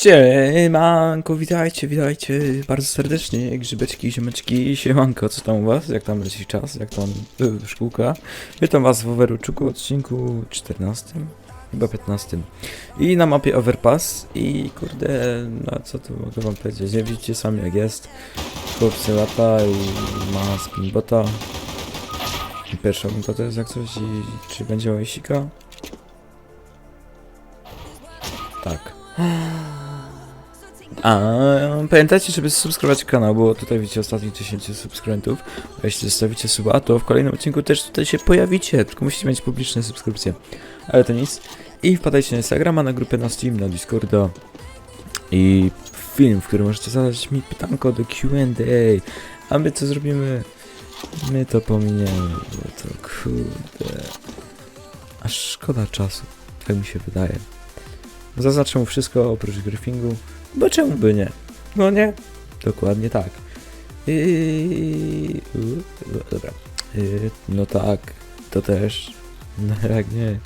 Siemanko, witajcie, witajcie bardzo serdecznie, grzybeczki, ziomeczki, siemanko, co tam u was, jak tam leci czas, jak tam y, szkółka. Witam was w Overwatchuku, odcinku 14, chyba 15. I na mapie Overpass i kurde, no co tu mogę wam powiedzieć, nie widzicie sami jak jest. Chłopcy lata i ma spinbota. Pierwsza minuta to jest jak coś i czy będzie łajsika? Tak. A pamiętajcie, żeby subskrybować kanał, bo tutaj widzicie ostatnich 10 subskrybentów. A jeśli zostawicie suba, to w kolejnym odcinku też tutaj się pojawicie, tylko musicie mieć publiczne subskrypcje. Ale to nic. I wpadajcie na Instagrama, na grupę na Steam, na Discorda. I film, w którym możecie zadać mi pytanko do Q&A. A my co zrobimy? My to pominiemy, bo to kurde... Aż szkoda czasu, tak mi się wydaje. Zaznaczę mu wszystko oprócz griffingu, bo czemu by nie? No nie? Dokładnie tak. I... Dobra. No tak, to też. No jak nie?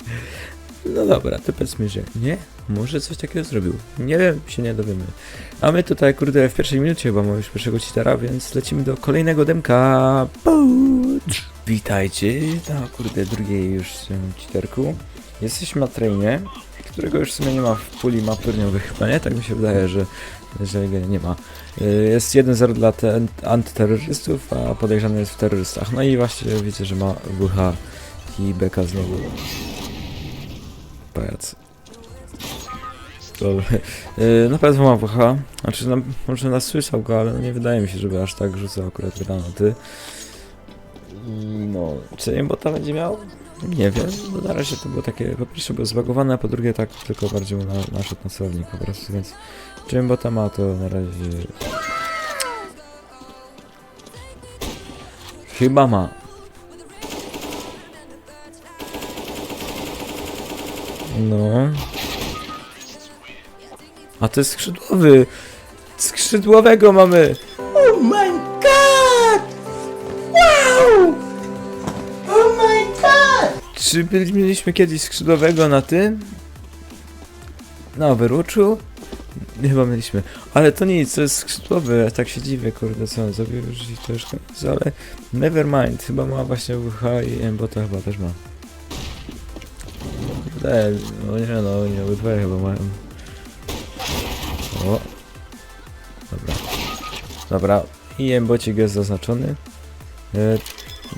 No dobra, to powiedzmy, że nie. Może coś takiego zrobił. Nie wiem, się nie dowiemy. A my tutaj, kurde, w pierwszej minucie chyba mamy już pierwszego cheatera, więc lecimy do kolejnego demka. Puć. Witajcie na, kurde, drugiej już em, cheaterku. Jesteśmy na trainie, którego już w sumie nie ma w puli map turniejowych chyba, nie? Tak mi się wydaje, że, że go nie ma. Y, Jest 1-0 dla te- antyterrorystów, a podejrzany jest w terrorystach. No i właśnie widzę, że ma WH i Beka znowu. Pajac. Dobra. Y, Na pewno ma WH. Znaczy, no, może nas słyszał go, ale no nie wydaje mi się, żeby aż tak rzucał akurat granaty. I no, czy bota będzie miał? Nie wiem, no na razie to było takie, po pierwsze było zbagowane, a po drugie tak tylko bardziej na, naszedł na po prostu, więc czym bota ma to na razie... Chyba ma. No. A to jest skrzydłowy! Skrzydłowego mamy! Czy mieliśmy kiedyś skrzydłowego na tym? Na Overwatchu? Chyba mieliśmy. Ale to nic, to jest skrzydłowy, tak się dziwię, kurde, co on zrobił już i to ale never mind, chyba ma właśnie WH i Embota chyba też ma. Kurde, no nie no, nie, obydwoje chyba mają. O. Dobra. Dobra, i Embocik jest zaznaczony. E,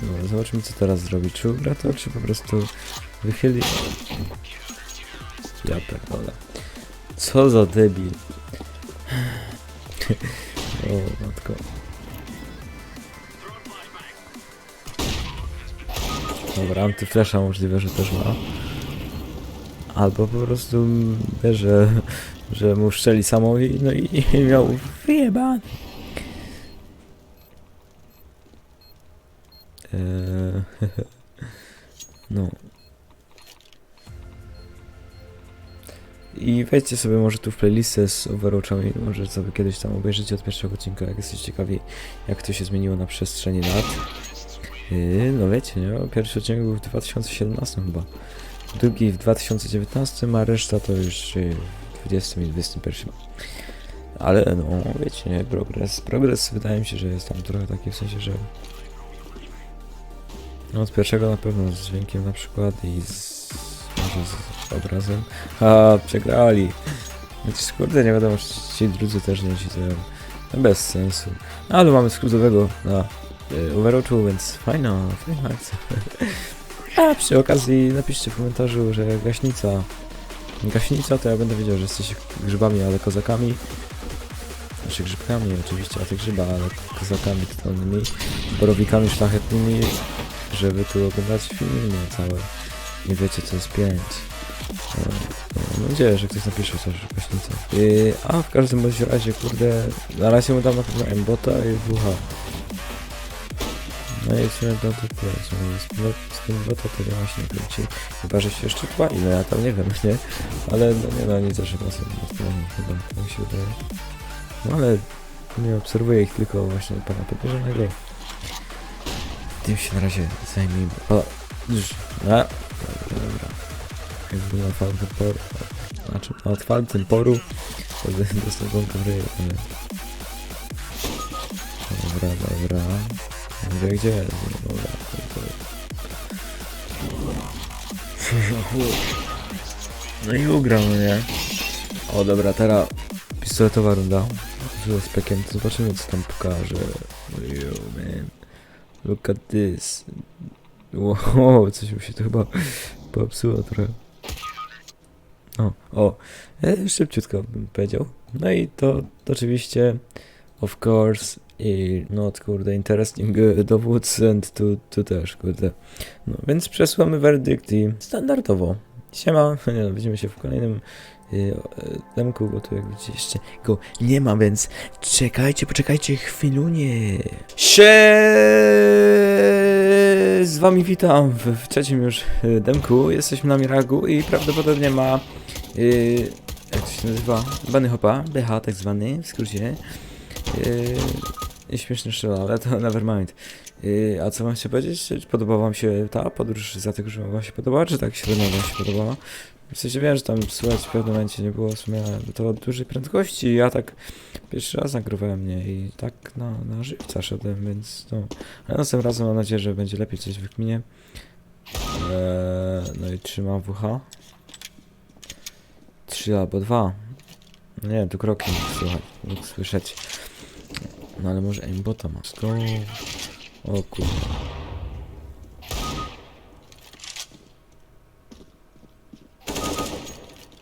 no, zobaczymy co teraz zrobi. Czy ugra to, czy po prostu wychyli... Ja pierdolę. Co za debil. o, matko. Dobra, antyflasha możliwe, że też ma. Albo po prostu wie, że, że mu szczeli samą i, no i, i miał wyjebane. Eee, no. I wejdźcie sobie może tu w playlistę z Overwatchami, może sobie kiedyś tam obejrzycie od pierwszego odcinka, jak jesteście ciekawi, jak to się zmieniło na przestrzeni lat. Yy, no wiecie, nie? Pierwszy odcinek był w 2017 chyba. Drugi w 2019, a reszta to już w 20 i 21. Ale no, wiecie, nie? Progres. Progres wydaje mi się, że jest tam trochę taki w sensie, że no od pierwszego na pewno z dźwiękiem na przykład i z, może z obrazem. A przegrali. Chociaż kurde nie wiadomo, czy ci drudzy też nie to no, bez sensu. No, ale mamy skrótowego na y, Overwatchu, więc fajna, fajna akcja. A przy okazji napiszcie w komentarzu, że gaśnica. Gaśnica to ja będę wiedział, że jesteście grzybami, ale kozakami. Znaczy grzybkami oczywiście, a te grzyba, ale kozakami totalnymi, borowikami szlachetnymi, żeby tu oglądać filmy całe. Nie wiecie co jest 5. Mam nadzieję, że ktoś napisze coś gaśnicę. Yy, a w każdym bądź razie, kurde, na razie mu dam na pewno M-bota i WH. No i w sumie to to tyle. sumie Z tym- Z tym bota to nie ma się nie kręci. Chyba, że się jeszcze chwali, no ja tam nie wiem, nie? Ale no nie no, nie zawsze na sobie chyba, tak mi się wydaje. No ale nie obserwuję ich tylko właśnie pana podejrzanego. Tym się na razie zajmijmy. O, już, a, dobra. Jakby na fan znaczy na otwartym poru, wtedy ryj, ale... Dobra, dobra. Nie wie gdzie jest, no dobra. to- to- No i ugrał mnie. O dobra, teraz pistoletowa runda. Z spekiem, to zobaczymy co tam pokaże. Yo, man. Look at this. Wow, coś mi się to chyba popsuło trochę. O, o, e, szybciutko bym powiedział. No i to, to oczywiście, of course, i not kurde, interesting e, dowód, and tu, tu też, kurde. No, więc przesłamy werdykt i standardowo. Siema, no, widzimy się w kolejnym demku, bo tu jak widzicie jeszcze go nie ma, więc czekajcie, poczekajcie chwilunię. Sie z wami witam w, w trzecim już y, demku. Jesteśmy na Miragu i prawdopodobnie ma y, jak to się nazywa? Bunny Hopa, BH tak zwany, w skrócie. Yy, śmieszny strzela, ale to nevermind. Yy, a co wam chcę powiedzieć? Czy Podobała wam się ta podróż za tego, że wam się podobała, czy tak średnio wam się podobała? W sensie wiem, że tam słuchać w pewnym momencie nie było w sumie to dużej prędkości. Ja tak pierwszy raz nagrywałem mnie i tak na, na żywca szedłem, więc no. Ale następnym razem mam nadzieję, że będzie lepiej coś wykminie. Eee, no i trzymam WH. Trzy albo dwa. Nie wiem, tu kroki mógł słyszeć. No ale może aimbota ma. Sto... O kurwa.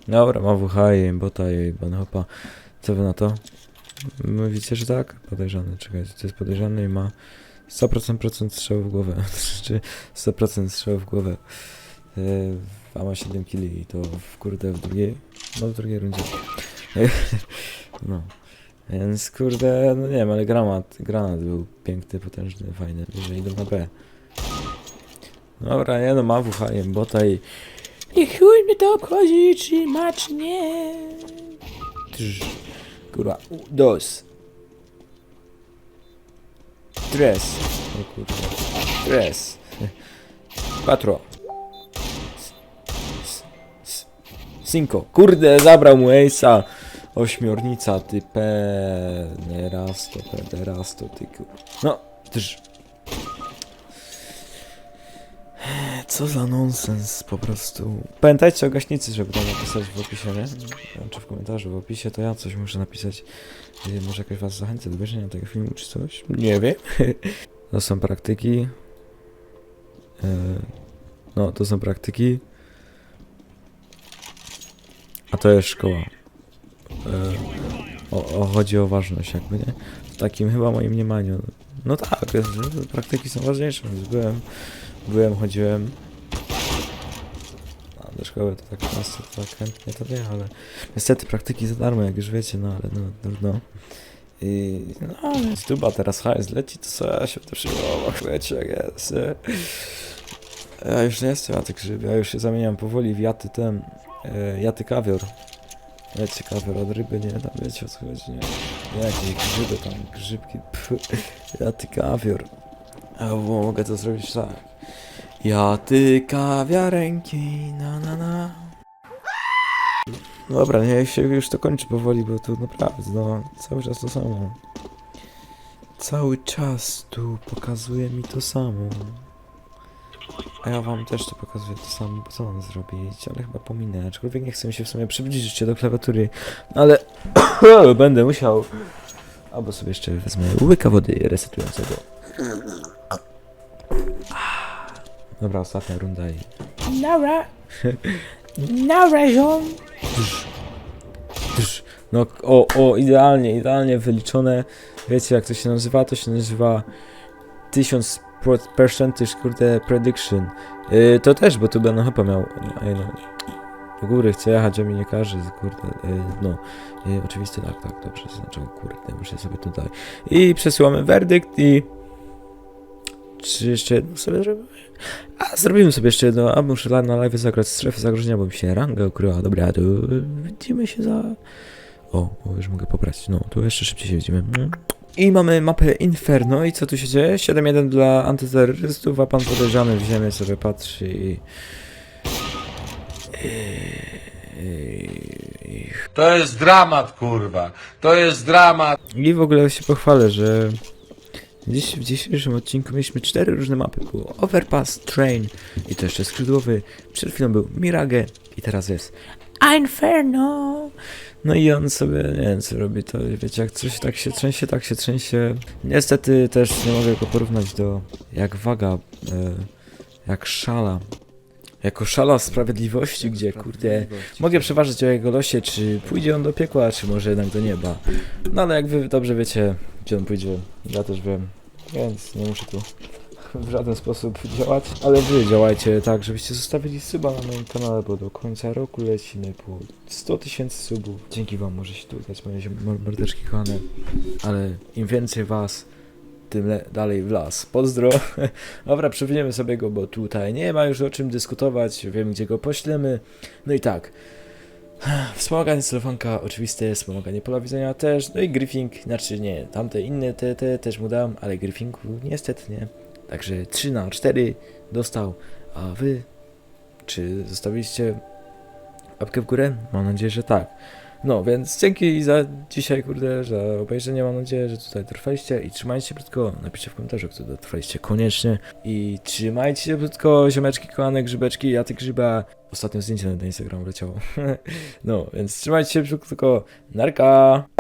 Dobra, ma WH i aimbota i banhopa. Co wy na to? Mówicie, że tak? Podejrzany, czekajcie, to jest podejrzany i ma 100% procent strzału w głowę. Czy 100% strzału w głowę. Yy, a ma 7 killi i to w kurde w drugiej, no w drugiej rundzie. no. Więc kurde, no nie wiem, ale granat, granat był piękny, potężny, fajny, że idą na B. Dobra, nie no, ma WH i bota i... I chuj mnie to obchodzi, czy ma, czy nie. Trz. Kurwa, dos. Tres. O kurwa. Tres. Quattro. Cinco. Kurde, zabrał mu Ace'a. Ośmiornica, ty pederasto, pederasto, ty kur... No, też... Co za nonsens po prostu. Pamiętajcie o gaśnicy, żeby tam napisać w opisie, nie? Czy w komentarzu, w opisie to ja coś muszę napisać. Y, Może jakoś was zachęcę do obejrzenia tego filmu czy coś? Nie wiem. To są praktyki. E, No, to są praktyki. A to jest szkoła. E, O, o, chodzi o ważność jakby, nie? W takim chyba moim mniemaniu. No tak, praktyki są ważniejsze, więc byłem, byłem, chodziłem. A do szkoły to tak często, to tak chętnie to nie, ale niestety praktyki za darmo, jak już wiecie, no ale no trudno. I no, ale stuba teraz hajs leci, to co ja się w przyjmował, wiecie jak jest. Ja już nie jestem jaty grzyb, ja już się zamieniam powoli w jaty ten, e, jaty kawior. Wiecie, kawior od ryby, nie, tam wiecie o co chodzi, nie? Jakieś grzyby tam, grzybki, pff, jaty kawior. A bo mogę to zrobić tak. Jaty kawiarenki, na na na. Dobra, nie, się już to kończy powoli, bo tu naprawdę, no, cały czas to samo. Cały czas tu pokazuje mi to samo. A ja wam też to pokazuję to samo, co mam zrobić, ale chyba pominę, aczkolwiek nie chcę mi się w sumie przybliżyć do klawiatury, ale będę musiał. Albo sobie jeszcze wezmę łyka wody resetującego. Dobra, ostatnia runda i... Nara. Nara, ziom. No, o, o, idealnie, idealnie wyliczone. Wiecie jak to się nazywa? To się nazywa 1000 pro- percentage, kurde, prediction. Yy, to też, bo tu będę chyba miał, no, do góry chcę jechać, a mi nie każe, kurde, yy, no. Yy, oczywiście tak, tak, dobrze, zaznaczył, kurde, muszę sobie tutaj. I przesyłamy werdykt i... Czy jeszcze jedno sobie zrobimy? A, zrobimy sobie jeszcze jedno, a muszę na live zagrać strefę zagrożenia, bo mi się ranga ukryła. Dobra, to widzimy się za... O, już mogę pobrać. No, tu jeszcze szybciej się widzimy. I mamy mapę Inferno. I co tu się dzieje? 7-1 dla antyterrorystów, a pan podejrzany w ziemię sobie patrzy i... I, To jest dramat, kurwa. To jest dramat. i w ogóle się pochwalę, że dziś, w dzisiejszym odcinku mieliśmy cztery różne mapy. Było Overpass, Train i to jeszcze skrzydłowy. Przed chwilą był Mirage i teraz jest Inferno. No i on sobie, nie wiem co robi, to wiecie, jak coś tak się trzęsie, tak się trzęsie. Niestety też nie mogę go porównać do jak waga, e, jak szala. Jako szala sprawiedliwości, gdzie kurde, mogę przeważyć o jego losie, czy pójdzie on do piekła, czy może jednak do nieba. No ale jak wy dobrze wiecie, gdzie on pójdzie, ja też wiem, więc nie muszę tu w żaden sposób działać, ale wy działajcie tak, żebyście zostawili suba na moim kanale, bo do końca roku lecimy po 100 tysięcy subów. Dzięki wam może się tu udać, moje mordeczki kochane, ale im więcej was, tym le- dalej w las. Pozdro. Dobra, przewiniemy sobie go, bo tutaj nie ma już o czym dyskutować, wiem gdzie go poślemy. No i tak. Wspomaganie telefonka oczywiste, wspomaganie pola widzenia też, no i griffing, znaczy nie, tamte inne te, te też mu dam, ale griffingu niestety nie. Także 3 na 4 dostał, a wy czy zostawiliście łapkę w górę? Mam nadzieję, że tak. No, więc dzięki za dzisiaj, kurde, za obejrzenie. Mam nadzieję, że tutaj dotrwaliście i trzymajcie się krótko. Napiszcie w komentarzu, kto dotrwaliście koniecznie. I trzymajcie się krótko, ziomeczki, kochane grzybeczki, ja ty grzyba. Ostatnio zdjęcie na Instagram leciało. no, więc trzymajcie się krótko. Narka!